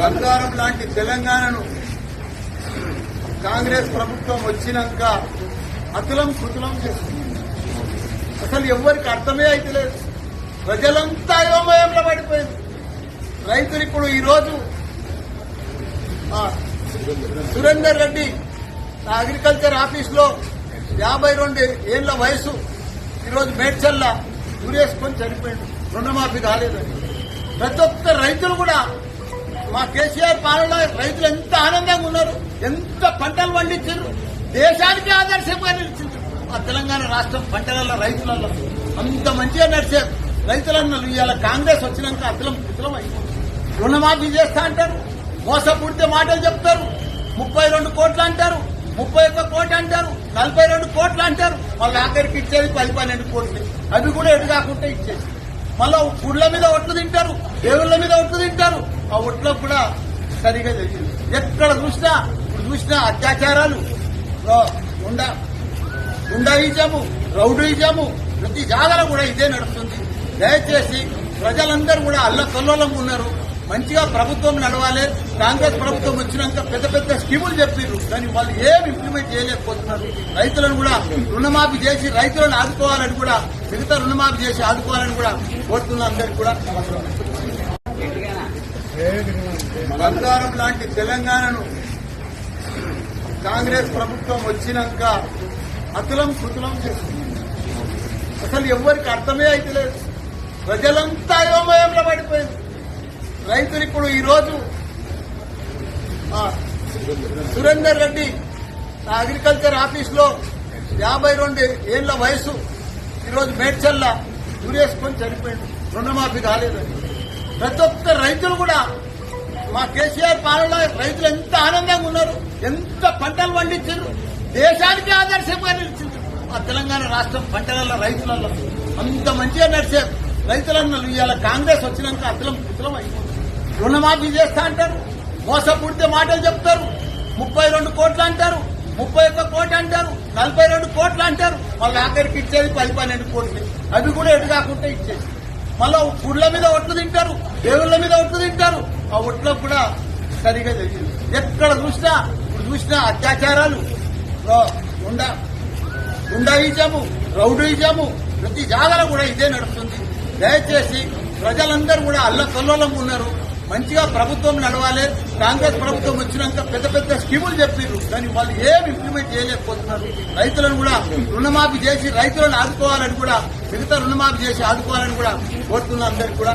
బంగారం లాంటి తెలంగాణను కాంగ్రెస్ ప్రభుత్వం వచ్చినాక అతులం కుతులం చేస్తుంది. అసలు ఎవరికి అర్థమే అయితే లేదు ప్రజలంతా అయోమయంలో పడిపోయింది. రైతులు ఇప్పుడు ఈరోజు సురేందర్ రెడ్డి నా అగ్రికల్చర్ ఆఫీస్లో యాభై రెండు ఏళ్ళ వయసు ఈరోజు మేడ్చల్లా ఊరేసుకొని చనిపోయింది రుణమాఫీ కాలేదని. ప్రతి ఒక్క రైతులు కూడా మా కేసీఆర్ పాలన రైతులు ఎంత ఆనందంగా ఉన్నారు ఎంత పంటలు పండించారు. దేశానికి ఆదర్శంగా నిలిచింది. మా తెలంగాణ రాష్ట్రం పంటలలో రైతులలో అంత మంచిగా నడిచారు రైతులన్నలు ఇవాళ కాంగ్రెస్ వచ్చినాక అతలం పితలం అయిపోయింది రుణమాఫీ చేస్తా అంటారు మోసపుడితే మాటలు చెప్తారు ముప్పై రెండు కోట్లు అంటారు ముప్పై ఒక్క కోట్లు అంటారు నలభై రెండు కోట్లు అంటారు. మళ్ళీ ఆఖరికి ఇచ్చేది పది పన్నెండు కోట్లు. అవి కూడా ఎటు కాకుండా ఇచ్చేది మళ్ళా గుడ్ల మీద ఒట్లు తింటారు దేవుళ్ళ మీద ఒట్లు తింటారు ఆ ఒట్లకు కూడా సరిగా తెలియదు ఎక్కడ చూసినా ఇప్పుడు చూసినా అత్యాచారాలు రో- ఉండ గుండాయిజము రౌడీజము ప్రతి జాగర కూడా ఇదే నడుస్తుంది. దయచేసి ప్రజలందరూ కూడా అల్ల కల్లోలంగా ఉన్నారు. మంచిగా ప్రభుత్వం నడవాలి. కాంగ్రెస్ ప్రభుత్వం వచ్చినాక పెద్ద పెద్ద స్కీములు చెప్పారు కానీ వాళ్ళు ఏం ఇంప్లిమెంట్ చేయలేకపోతున్నారు. రైతులను కూడా రుణమాఫీ చేసి రైతులను ఆదుకోవాలని కూడా మిగతా రుణమాఫీ చేసి ఆదుకోవాలని కూడా కోరుతున్న అందరికి కూడా బంగారం లాంటి తెలంగాణను కాంగ్రెస్ ప్రభుత్వం వచ్చినాక అతులం కుతులం చేస్తుంది. అసలు ఎవరికి అర్థమే అయితే లేదు ప్రజలంతా అయోమయంలో పడిపోయింది. రైతులు ఇప్పుడు ఈరోజు సురేందర్ రెడ్డి నా అగ్రికల్చర్ ఆఫీస్లో యాభై రెండు ఏళ్ళ వయసు ఈరోజు మేడ్చల్లా ఊరేసుకొని చనిపోయింది రుణమాఫీ కాలేదండి. ప్రతి ఒక్క రైతులు కూడా మా కేసీఆర్ పాలన రైతులు ఎంత ఆనందంగా ఉన్నారు ఎంత పంటలు పండించారు దేశానికి ఆదర్శంగా నిలిచింది. మా తెలంగాణ రాష్ట్రం పంటలలో రైతులలో అంత మంచిగా నడిచే రైతులన్నలు ఇవాళ కాంగ్రెస్ వచ్చినాక అతలం పితలం అయిపోతుంది. రుణమాఫీ చేస్తా అంటారు మోసపుడితే మాటలు చెప్తారు ముప్పై రెండు కోట్లు అంటారు ముప్పై ఒక్క కోట్లు అంటారు నలభై రెండు కోట్లు అంటారు వాళ్ళ ఆఖరికి ఇచ్చేది పది పన్నెండు కోట్లు. అవి కూడా ఎటు కాకుండా ఇచ్చేది. మళ్ళా గుడ్ల మీద ఒట్లు తింటారు దేవుళ్ళ మీద ఒట్లు తింటారు. ఆ ఒట్లకు కూడా సరిగా తెలియదు. ఎక్కడ చూసినా ఇప్పుడు చూసినా అత్యాచారాలు. గుండా ఉండ గుండాయిజము రౌడీజము ప్రతి జాగాలో కూడా ఇదే నడుస్తుంది. దయచేసి ప్రజలందరూ కూడా అల్ల కల్లోలంగా ఉన్నారు. మంచిగా ప్రభుత్వం నడవాలి. కాంగ్రెస్ ప్రభుత్వం వచ్చినాక పెద్ద పెద్ద స్కీములు చెప్పారు కానీ వాళ్ళు ఏం ఇంప్లిమెంట్ చేయలేకపోతున్నారు. రైతులను కూడా రుణమాఫీ చేసి రైతులను ఆదుకోవాలని కూడా మిగతా రుణమాఫీ చేసి ఆదుకోవాలని కూడా కోరుతున్న. అందరికి కూడా